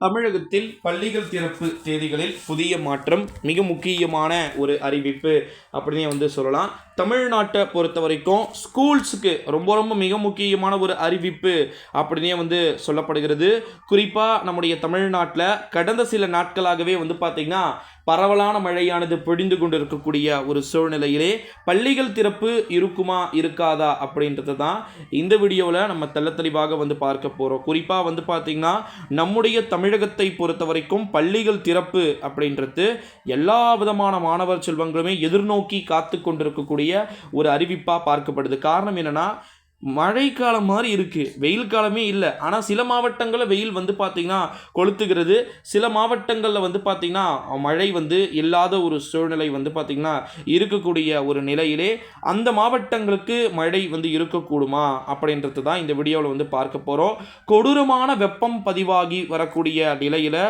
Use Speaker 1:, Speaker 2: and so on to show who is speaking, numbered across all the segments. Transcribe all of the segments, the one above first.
Speaker 1: தமிழகத்தில் பள்ளிகள் திறப்பு தேதிகளில் புதிய மாற்றம் மிக முக்கியமான ஒரு அறிவிப்பு அப்படின்னே வந்து சொல்லலாம். தமிழ்நாட்டை பொறுத்த வரைக்கும் ஸ்கூல்ஸுக்கு ரொம்ப ரொம்ப மிக முக்கியமான ஒரு அறிவிப்பு அப்படின்னே வந்து சொல்லப்படுகிறது. குறிப்பாக நம்முடைய தமிழ்நாட்டில் கடந்த சில நாட்களாகவே வந்து பார்த்திங்கன்னா பரவலான மழையானது பொழிந்து கொண்டு இருக்கக்கூடிய ஒரு சூழ்நிலையிலே பள்ளிகள் திறப்பு இருக்குமா இருக்காதா அப்படின்றது தான் இந்த வீடியோவில் நம்ம தெள்ள தெளிவாக வந்து பார்க்க போகிறோம் குறிப்பாக வந்து பார்த்திங்கன்னா நம்முடைய தமிழ் தமிழகத்தை பொறுத்த வரைக்கும் பள்ளிகள் திறப்பு அப்படின்றது எல்லா விதமான மாணவர் செல்வங்களுமே எதிர்நோக்கி காத்து கொண்டிருக்கக்கூடிய ஒரு அறிவிப்பாக பார்க்கப்படுது. காரணம் என்னென்னா மழைக்காலம் மாதிரி இருக்குது வெயில் காலமே இல்லை. ஆனால் சில மாவட்டங்களில் வெயில் வந்து பார்த்திங்கன்னா கொளுத்துகிறது. சில மாவட்டங்களில் வந்து பார்த்திங்கன்னா மழை வந்து இல்லாத ஒரு சூழ்நிலை வந்து பார்த்திங்கன்னா இருக்கக்கூடிய ஒரு நிலையிலே அந்த மாவட்டங்களுக்கு மழை வந்து இருக்கக்கூடுமா? அப்படின்றது தான் இந்த வீடியோவில் வந்து பார்க்க போகிறோம் கொடூரமான வெப்பம் பதிவாகி வரக்கூடிய நிலையில்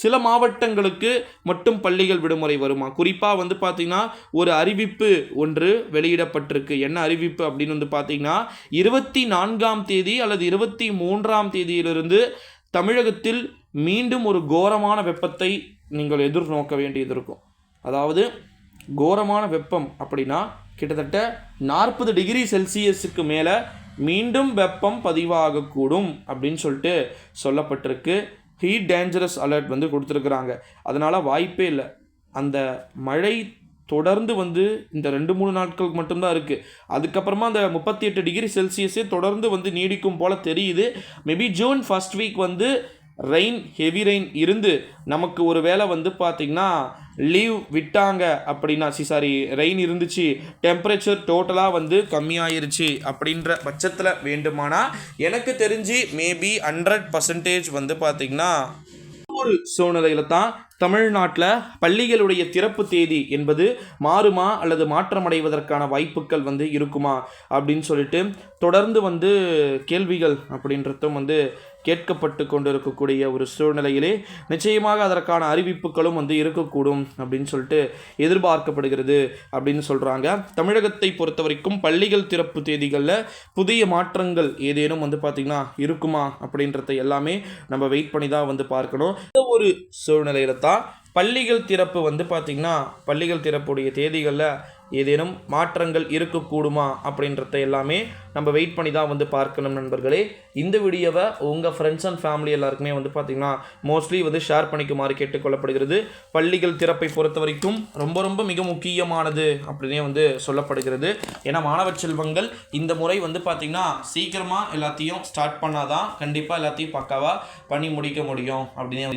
Speaker 1: சில மாவட்டங்களுக்கு மட்டும் பள்ளிகள் விடுமுறை வருமா? குறிப்பாக வந்து பார்த்திங்கன்னா ஒரு அறிவிப்பு ஒன்று வெளியிடப்பட்டிருக்கு. என்ன அறிவிப்பு அப்படின்னு வந்து பார்த்திங்கன்னா இருபத்தி நான்காம் தேதி அல்லது இருபத்தி மூன்றாம் தேதியிலிருந்து தமிழகத்தில் மீண்டும் ஒரு கோரமான வெப்பத்தை நீங்கள் எதிர்நோக்க வேண்டியது இருக்கும். அதாவது கோரமான வெப்பம் அப்படின்னா கிட்டத்தட்ட நாற்பது டிகிரி செல்சியஸுக்கு மேலே மீண்டும் வெப்பம் பதிவாகக்கூடும் அப்படின்னு சொல்லிட்டு சொல்லப்பட்டிருக்கு. ஹீட் டேஞ்சரஸ் அலர்ட் வந்து கொடுத்துருக்குறாங்க. அதனால் வாய்ப்பே இல்லை. அந்த மழை தொடர்ந்து வந்து இந்த ரெண்டு மூணு நாட்களுக்கு மட்டும்தான் இருக்குது அதுக்கப்புறமா அந்த முப்பத்தி எட்டு டிகிரி செல்சியஸே தொடர்ந்து வந்து நீடிக்கும் போல் தெரியுது. மேபி ஜூன் ஃபஸ்ட் வீக் வந்து ரெயின் ஹெவி ரெயின் இருந்து நமக்கு ஒரு வேளை வந்து பார்த்திங்கன்னா லீவ் விட்டாங்க அப்படின்னா சி சாரி ரெயின் இருந்துச்சு டெம்பரேச்சர் டோட்டலாக வந்து கம்மியாயிருச்சு அப்படின்ற பட்சத்தில் வேண்டுமானா எனக்கு தெரிஞ்சு மேபி ஹண்ட்ரட் பர்சன்டேஜ் வந்து பார்த்திங்கன்னா ஒரு சூழ்நிலையில் தான் தமிழ்நாட்டில் பள்ளிகளுடைய திறப்பு தேதி என்பது மாறுமா அல்லது மாற்றமடைவதற்கான வாய்ப்புகள் வந்து இருக்குமா அப்படின்னு சொல்லிட்டு தொடர்ந்து வந்து கேள்விகள் அப்படின்றதும் வந்து கேட்கப்பட்டு கொண்டு இருக்கக்கூடிய ஒரு சூழ்நிலையிலே நிச்சயமாக அதற்கான அறிவிப்புகளும் வந்து இருக்கக்கூடும் அப்படின்னு சொல்லிட்டு எதிர்பார்க்கப்படுகிறது அப்படின்னு சொல்கிறாங்க தமிழகத்தை பொறுத்த வரைக்கும் பள்ளிகள் திறப்பு தேதிகளில் புதிய மாற்றங்கள் ஏதேனும் வந்து பார்த்திங்கன்னா இருக்குமா அப்படின்றத எல்லாமே நம்ம வெயிட் பண்ணி தான் வந்து பார்க்கணும். இந்த ஒரு சூழ்நிலையில தான் பள்ளிகள் திறப்பு வந்து பார்த்திங்கன்னா பள்ளிகள் திறப்புடைய தேதிகளில் ஏதேனும் மாற்றங்கள் இருக்கக்கூடுமா அப்படின்றத எல்லாமே நம்ம வெயிட் பண்ணி தான் வந்து பார்க்கணும் நண்பர்களே. இந்த வீடியோவை உங்கள் ஃப்ரெண்ட்ஸ் அண்ட் ஃபேமிலி எல்லாருக்குமே வந்து பார்த்திங்கன்னா மோஸ்ட்லி வந்து ஷேர் பண்ணிக்குமாறு கேட்டுக்கொள்ளப்படுகிறது. பள்ளிகள் திறப்பை பொறுத்த வரைக்கும் ரொம்ப ரொம்ப மிக முக்கியமானது அப்படின்னே வந்து சொல்லப்படுகிறது. ஏன்னா மாணவ செல்வங்கள் இந்த முறை வந்து பார்த்திங்கன்னா சீக்கிரமாக எல்லாத்தையும் ஸ்டார்ட் பண்ணாதான் கண்டிப்பாக எல்லாத்தையும் பக்காவாக பண்ணி முடிக்க முடியும் அப்படின்னு